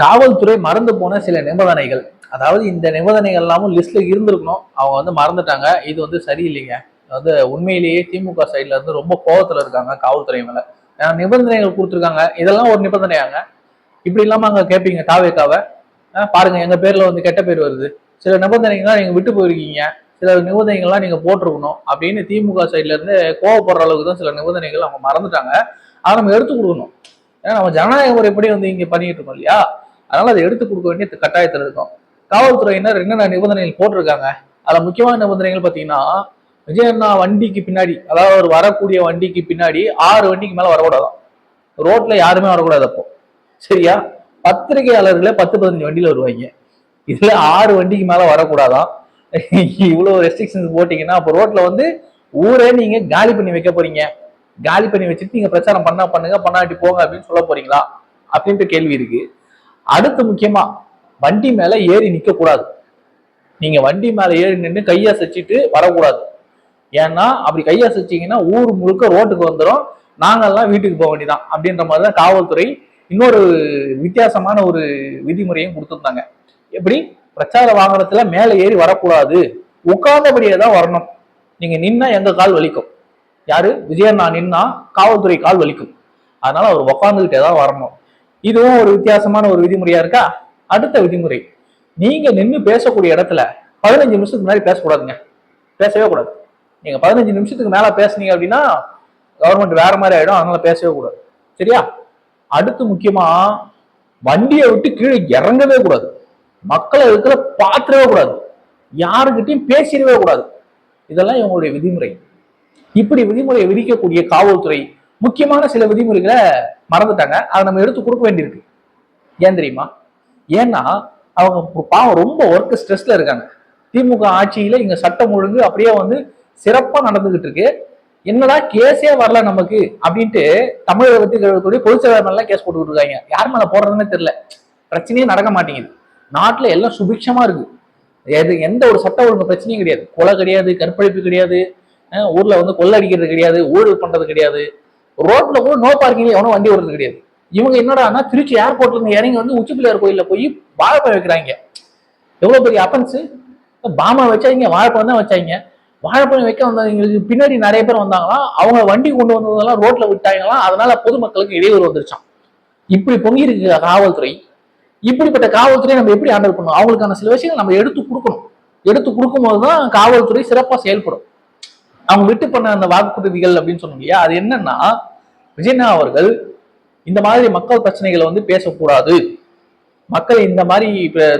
காவல்துறை மறந்து போன சில நிபந்தனைகள். அதாவது இந்த நிபந்தனைகள் எல்லாமும் லிஸ்ட்ல இருந்திருக்கணும். அவங்க வந்து மறந்துட்டாங்க. இது வந்து சரியில்லைங்க. வந்து உண்மையிலேயே திமுக சைட்ல இருந்து ரொம்ப கோபத்துல இருக்காங்க காவல்துறை மேல. ஏன்னா நிபந்தனைகள் கொடுத்துருக்காங்க. இதெல்லாம் ஒரு நிபந்தனையாங்க. இப்படி இல்லாம அங்க கேட்பீங்க காவேக்காவை பாருங்க எங்க பேர்ல வந்து கெட்ட பேர் வருது. சில நிபந்தனைகள்லாம் நீங்க விட்டு போயிருக்கீங்க. சில நிபந்தனைகள்லாம் நீங்க போட்டிருக்கணும் அப்படின்னு திமுக சைட்ல இருந்து கோவப்படுற அளவுக்கு தான் சில நிபந்தனைகள் அவங்க மறந்துட்டாங்க. அதை நம்ம எடுத்து கொடுக்கணும். ஏன்னா நம்ம ஜனநாயக முறைப்படி வந்து இங்க பண்ணிட்டு இருக்கோம் இல்லையா? அதனால அதை எடுத்து கொடுக்க வேண்டிய கட்டாயத்தில் இருக்கும். காவல்துறையினர் என்னென்ன நிபந்தனைகள் போட்டிருக்காங்க? அதில் முக்கியமான நிபந்தனைகள் பாத்தீங்கன்னா விஜயண்ணா வண்டிக்கு பின்னாடி அதாவது ஒரு வரக்கூடிய வண்டிக்கு பின்னாடி ஆறு வண்டிக்கு மேலே வரக்கூடாதான். ரோட்ல யாருமே வரக்கூடாது அப்போ. சரியா? பத்திரிகையாளர்களே பத்து பதினஞ்சு வண்டியில் வருவாங்க. இதில் ஆறு வண்டிக்கு மேலே வரக்கூடாதாம் இவ்வளோ ரெஸ்ட்ரிக்ஷன்ஸ் போட்டிங்கன்னா அப்போ ரோட்டில் வந்து ஊரே நீங்கள் காலி பண்ணி வைக்க போறீங்க. காலி பண்ணி வச்சுட்டு நீங்கள் பிரச்சாரம் பண்ணா பண்ணுங்க பண்ணாட்டி போங்க அப்படின்னு சொல்ல போறீங்களா? அப்படின்ட்டு கேள்வி இருக்குது அடுத்து முக்கியமா வண்டி மேல ஏறி நிக்க கூடாது. நீங்க வண்டி மேல ஏறி நின்று கையசைச்சிட்டு வரக்கூடாது. ஏன்னா அப்படி கையசைச்சீங்கன்னா ஊர் முழுக்க ரோட்டுக்கு வந்துடும் நாங்கெல்லாம் வீட்டுக்கு போக வேண்டியதான் அப்படின்ற மாதிரி தான் காவல்துறை இன்னொரு வித்தியாசமான ஒரு விதிமுறையும் கொடுத்துருந்தாங்க. எப்படி? பிரச்சார வாகனத்துல மேல ஏறி வரக்கூடாது. உட்கார்ந்தபடியே தான் வரணும். நீங்க நின்னா எங்க கால் வலிக்கும்? யாரு? விஜயண்ணா நின்னா காவல்துறை கால் வலிக்கும். அதனால அவர் உட்காந்துக்கிட்டே தான் வரணும். இதுவும் ஒரு வித்தியாசமான ஒரு விதிமுறையா இருக்கா? அடுத்த விதிமுறை. நீங்க நின்று பேசக்கூடிய இடத்துல பதினஞ்சு நிமிஷத்துக்கு முன்னாடி பேசக்கூடாதுங்க. பேசவே கூடாது. நீங்க பதினஞ்சு நிமிஷத்துக்கு மேல பேசுனீங்க அப்படின்னா கவர்மெண்ட் வேற மாதிரி ஆயிடும். அதனால பேசவே கூடாது. சரியா? அடுத்து முக்கியமா வண்டியை விட்டு கீழே இறங்கவே கூடாது. மக்களை இருக்கிற பாத்திரவே கூடாது. யாருக்கிட்டையும் பேசிடவே கூடாது. இதெல்லாம் இவங்களுடைய விதிமுறை. இப்படி விதிமுறையை விதிக்கக்கூடிய காவல்துறை முக்கியமான சில விதிமுறைகளை மறந்துட்டாங்க. அதை நம்ம எடுத்து கொடுக்க வேண்டியிருக்கு. ஏன் தெரியுமா? ஏன்னா அவங்க பாவம் ரொம்ப ஒர்க் ஸ்ட்ரெஸ்ல இருக்காங்க. திமுக ஆட்சியில இங்க சட்டம் ஒழுங்கு அப்படியே வந்து சிறப்பா நடந்துகிட்டு இருக்கு. என்னடா கேஸே வரல நமக்கு அப்படின்ட்டு தமிழக வெற்றி கழகத்துடைய பொதுச் செயலாளர் மேலாம் கேஸ் போட்டுக்கிட்டு இருக்காங்க. யார் மேல போடுறதுன்னு தெரியல. பிரச்சனையே நடக்க மாட்டேங்குது. நாட்டுல எல்லாம் சுபிக்ஷமா இருக்கு. எது எந்த ஒரு சட்ட ஒழுங்கு பிரச்சனையும் கிடையாது. கொலை கிடையாது கற்பழிப்பு கிடையாது. ஊர்ல வந்து கொள்ளடிக்கிறது கிடையாது ஊழல் பண்றது கிடையாது. ரோட்ல கூட நோ பார்க்கிங்ல எவனும் வண்டி வருது கிடையாது. இவங்க என்னடான்னா திருச்சி ஏர்போர்ட்ல இருந்து இறங்கி வந்து உச்சிப்பிள்ளையார் கோயில்ல போய் வாழைப்பழம் வைக்கிறாங்க. எவ்வளவு பெரிய அப்பன்ஸ் பாமா வச்சாங்க வாழைப்பழம் தான் வச்சாங்க. வாழைப்பழம் வைக்க வந்தவங்களுக்கு பின்னாடி நிறைய பேர் வந்தாங்களாம் அவங்க வண்டி கொண்டு வந்ததெல்லாம் ரோட்ல விட்டாங்களாம் அதனால பொதுமக்களுக்கு இடையூறு வந்துருச்சான் இப்படி பொங்கி இருக்கு காவல்துறை இப்படிப்பட்ட காவல்துறை நம்ம எப்படி ஹேண்டில் பண்ணணும்? அவங்களுக்கான சில விஷயங்கள் நம்ம எடுத்து கொடுக்கணும். எடுத்து கொடுக்கும்போது தான் காவல்துறை சிறப்பாக செயல்படும். அவங்க விட்டு பண்ண அந்த வாக்குறுதிகள் அப்படின்னு சொன்னோம் இல்லையா? அது என்னன்னா விஜயண்ணா அவர்கள் இந்த மாதிரி மக்கள் பிரச்சனைகளை வந்து பேசக்கூடாது. மக்கள் இந்த மாதிரி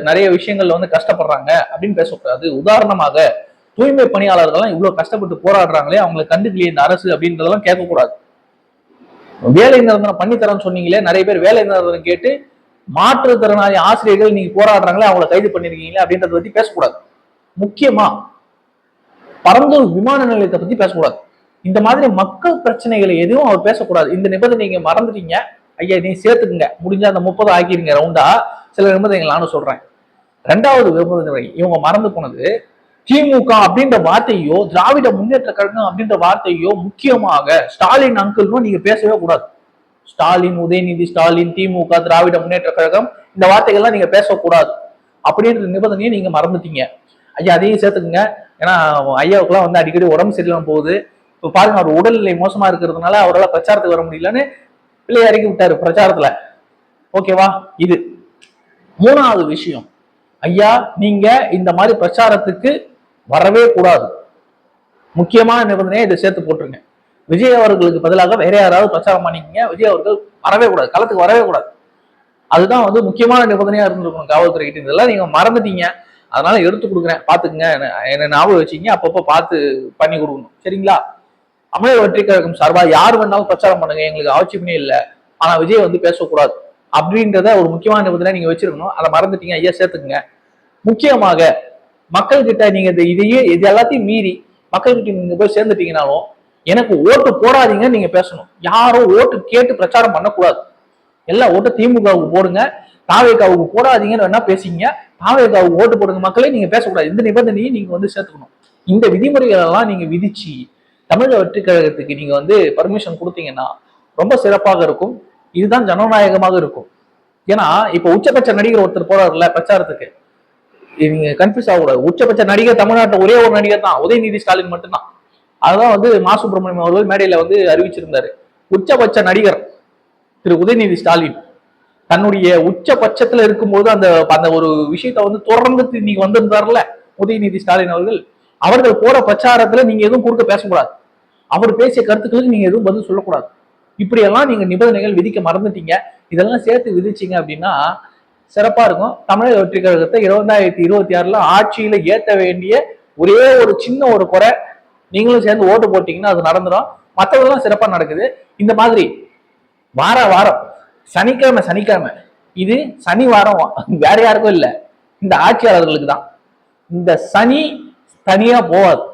நிறைய விஷயங்கள்ல வந்து கஷ்டப்படுறாங்க அப்படின்னு பேசக்கூடாது. உதாரணமாக தூய்மை பணியாளர்கள்லாம் இவ்வளவு கஷ்டப்பட்டு போராடுறாங்களே அவங்களை கண்டுக்கலையே இந்த அரசு அப்படின்றதெல்லாம் கேட்கக்கூடாது. வேலை நிரந்தரம் பண்ணித்தரேன்னு சொன்னீங்களே நிறைய பேர் வேலை நிரந்தரம் கேட்டு மாற்றுத்திறனாளி ஆசிரியர்கள் நீங்க போராடுறாங்களே அவங்கள கைது பண்ணிருக்கீங்களே அப்படின்றத பத்தி பேசக்கூடாது. முக்கியமா பரந்தூர் விமான நிலையத்தை பத்தி பேசக்கூடாது. இந்த மாதிரி மக்கள் பிரச்சனைகளை எதுவும் அவர் பேசக்கூடாது. இந்த நிபந்தனை நீங்க மறந்துட்டீங்க. ஐயா நீ சேர்த்துக்குங்க. முடிஞ்சா அந்த முப்பது ஆக்கிடுங்க ரவுண்டா சில நிபந்தனைகள் நானும் சொல்றேன். ரெண்டாவது நிபந்தனை இவங்க மறந்து போனது திமுக அப்படின்ற வார்த்தையோ திராவிட முன்னேற்ற கழகம் அப்படின்ற வார்த்தையோ முக்கியமாக ஸ்டாலின் அங்கிள்னும் நீங்க பேசவே கூடாது. ஸ்டாலின் உதயநிதி ஸ்டாலின் திமுக திராவிட முன்னேற்ற கழகம் இந்த வார்த்தைகள்லாம் நீங்க பேசக்கூடாது. அப்படின்ற நிபந்தனையை நீங்க மறந்துட்டீங்க. ஐயா அதையும் சேர்த்துக்குங்க. ஏன்னா ஐயாவுக்குலாம் வந்து அடிக்கடி உடம்பு சரியில்லாம போகுது. இப்போ பாருங்க அவர் உடல்நிலை மோசமா இருக்கிறதுனால அவரால் பிரச்சாரத்துக்கு வர முடியலன்னு பிள்ளை இறக்கி விட்டாரு பிரச்சாரத்துல. ஓகேவா? இது. மூணாவது விஷயம். ஐயா நீங்க இந்த மாதிரி பிரச்சாரத்துக்கு வரவே கூடாது. முக்கியமான நிபந்தனையை இதை சேர்த்து போட்டுருங்க. விஜய் அவர்களுக்கு பதிலாக வேற யாராவது பிரச்சாரம் பண்ணிக்கங்க. விஜய் அவர்கள் வரவே கூடாது. களத்துக்கு வரவே கூடாது. அதுதான் வந்து முக்கியமான நிபந்தனையா இருந்திருக்கணும் காவல்துறை கிட்ட இதெல்லாம் நீங்க மறந்துட்டீங்க. அதனால எடுத்து கொடுக்குறேன். பார்த்துக்குங்க. என்ன- ஞாபகம் வச்சீங்க அப்பப்போ பார்த்து பண்ணி கொடுக்கணும். சரிங்களா? தமிழக வெற்றி கழகம் சார்பாக யார் வேணாலும் பிரச்சாரம் பண்ணுங்க. எங்களுக்கு ஆட்சியமே இல்லை. ஆனால் விஜய் வந்து பேசக்கூடாது. அப்படின்றத ஒரு முக்கியமான நிபந்தனை நீங்கள் வச்சிருக்கணும். அதை மறந்துட்டீங்க. ஐயா சேர்த்துக்குங்க. முக்கியமாக மக்கள் கிட்ட நீங்க இந்த இதையே இது எல்லாத்தையும் மீறி மக்கள் கிட்ட நீங்க போய் சேர்ந்துட்டீங்கனாலும் எனக்கு ஓட்டு போடாதீங்கன்னு நீங்க பேசணும். யாரும் ஓட்டு கேட்டு பிரச்சாரம் பண்ணக்கூடாது. எல்லா ஓட்டு திமுகவுக்கு போடுங்க. தாவேக்காவுக்கு போடாதீங்கன்னு வேணா பேசிங்க தாவேக்காவுக்கு ஓட்டு போடுங்க மக்களே நீங்க பேசக்கூடாது. இந்த நிபந்தனையும் நீங்க வந்து சேர்த்துக்கணும். இந்த விதிமுறைகள் எல்லாம் நீங்க விதிச்சு தமிழக வெற்றி கழகத்துக்கு நீங்க வந்து பர்மிஷன் கொடுத்தீங்கன்னா ரொம்ப சிறப்பாக இருக்கும். இதுதான் ஜனநாயகமாக இருக்கும். ஏன்னா இப்ப உச்சபட்ச நடிகர் ஒருத்தர் போறாருல பிரச்சாரத்துக்கு. நீங்க கன்ஃபியூஸ் ஆகக்கூடாது. உச்சபட்ச நடிகர் தமிழ்நாட்டில் ஒரே ஒரு நடிகர் தான். உதயநிதி ஸ்டாலின் மட்டும்தான். அதுதான் வந்து மா சுப்பிரமணியம் அவர்கள் மேடையில வந்து அறிவிச்சிருந்தாரு. உச்சபட்ச நடிகர் திரு உதயநிதி ஸ்டாலின். தன்னுடைய உச்சபட்சத்துல இருக்கும்போது அந்த அந்த ஒரு விஷயத்த வந்து தொடர்ந்து இன்னைக்கு வந்திருந்தாருல உதயநிதி ஸ்டாலின் அவர்கள். அவர்கள் போற பிரச்சாரத்துல நீங்க எதுவும் குறுக்க பேசக்கூடாது. அவர் பேசிய கருத்துக்களுக்கு நீங்க எதுவும் பதில் சொல்லக்கூடாது. இப்படியெல்லாம் நீங்க நிபந்தனைகள் விதிக்க மறந்துட்டீங்க. இதெல்லாம் சேர்த்து விதிச்சீங்க அப்படின்னா சிறப்பா இருக்கும். தமிழக வெற்றி கழகத்தை இருபதாயிரத்தி இருபத்தி ஆறுல ஆட்சியில ஏத்த வேண்டிய ஒரே ஒரு சின்ன ஒரு குறை. நீங்களும் சேர்ந்து ஓட்டு போட்டீங்கன்னா அது நடந்துடும் மற்றதெல்லாம் சிறப்பா நடக்குது. இந்த மாதிரி வார வாரம் சனிக்கிழமை சனிக்கிழமை. இது சனி வாரம் வேற யாருக்கும் இல்லை. இந்த ஆட்சியாளர்களுக்கு தான் இந்த சனி தனியா போகாது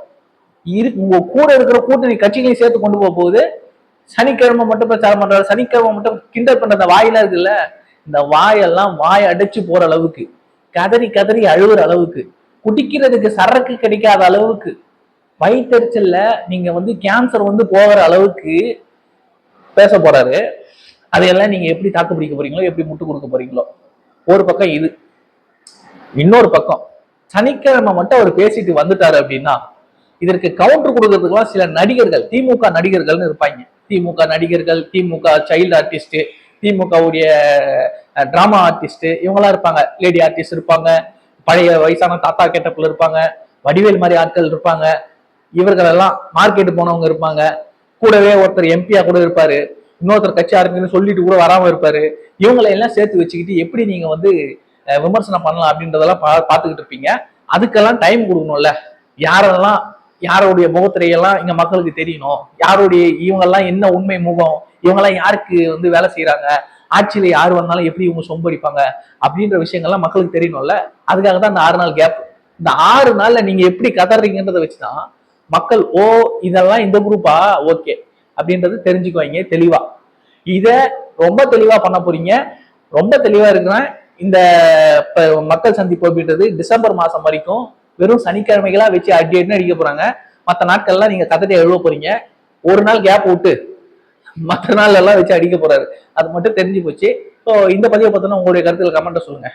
இரு உங்க கூட இருக்கிற கூட்டணி கட்சிகளையும் சேர்த்து கொண்டு போக போகுது. சனிக்கிழமை மட்டும் பிரச்சாரம் பண்றாரு. சனிக்கிழமை மட்டும் கிண்டல் பண்ற அந்த வாயெல்லாம் இருக்குல்ல? இந்த வாயெல்லாம் வாய் அடைச்சு போற அளவுக்கு கதறி கதறி அழுகுற அளவுக்கு குடிக்கிறதுக்கு சரக்கு கிடைக்காத அளவுக்கு வயிற்றுச்சல்ல நீங்க வந்து கேன்சர் வந்து போகிற அளவுக்கு பேச போறாரு. அதையெல்லாம் நீங்க எப்படி தாக்கு பிடிக்க போறீங்களோ எப்படி முட்டு கொடுக்க போறீங்களோ ஒரு பக்கம் இது. இன்னொரு பக்கம் சனிக்கிழமை மட்டும் அவர் பேசிட்டு வந்துட்டாரு அப்படின்னா இதற்கு கவுண்டர் கொடுக்கறதுக்குலாம் சில நடிகர்கள் திமுக நடிகர்கள்னு இருப்பாங்க. திமுக நடிகர்கள் திமுக சைல்டு ஆர்டிஸ்ட் திமுகவுடைய டிராமா ஆர்டிஸ்ட் இவங்கெல்லாம் இருப்பாங்க. லேடி ஆர்டிஸ்ட் இருப்பாங்க பழைய வயசான தாத்தா கேட்டப்பில் இருப்பாங்க வடிவேல் மாதிரி ஆட்கள் இருப்பாங்க. இவர்கள் எல்லாம் போனவங்க இருப்பாங்க. கூடவே ஒருத்தர் எம்பியா கூட இருப்பாரு. இன்னொருத்தர் கட்சி ஆரம்பிக்கணும்னு சொல்லிட்டு கூட வராம இருப்பாரு. இவங்களை எல்லாம் சேர்த்து வச்சுக்கிட்டு எப்படி நீங்க வந்து விமர்சனம் பண்ணலாம் அப்படின்றதெல்லாம் பா பார்த்துக்கிட்டு இருப்பீங்க. அதுக்கெல்லாம் டைம் கொடுக்கணும்ல. யாரெல்லாம் யாருடைய முகத்திரையெல்லாம் இங்க மக்களுக்கு தெரியணும். யாருடைய இவங்கெல்லாம் என்ன உண்மை முகம்? இவங்கெல்லாம் யாருக்கு வந்து வேலை செய்யறாங்க ஆட்சியில யார் வந்தாலும் எப்படி இவங்க சொம்படிப்பாங்க? அப்படின்ற விஷயங்கள்லாம் மக்களுக்கு தெரியணும்ல. அதுக்காக தான் இந்த ஆறு நாள் கேப் இந்த ஆறு நாள்ல நீங்க எப்படி கதறீங்கன்றதை வச்சுதான் மக்கள் ஓ இதெல்லாம் இந்த குரூப்பா ஓகே. அப்படின்றது தெரிஞ்சுக்குவாங்க தெளிவா. இத ரொம்ப தெளிவா பண்ண போறீங்க. ரொம்ப தெளிவா இருக்கிறேன் இந்த மக்கள் சந்திப்பு அப்படின்றது டிசம்பர் மாசம் வரைக்கும் வெறும் சனிக்கிழமைகளா வச்சு அடி அடின்னு அடிக்க போறாங்க. மற்ற நாட்கள்லாம் நீங்க கதறி எழுத போறீங்க. ஒரு நாள் கேப் விட்டு மற்ற நாள் எல்லாம் வச்சு அடிக்க போறாரு. அது மட்டும் தெரிஞ்சு போச்சு. ஸோ இந்த பதிவை பார்த்தோன்னா உங்களுடைய கருத்தில் கமெண்ட்டை சொல்லுங்க.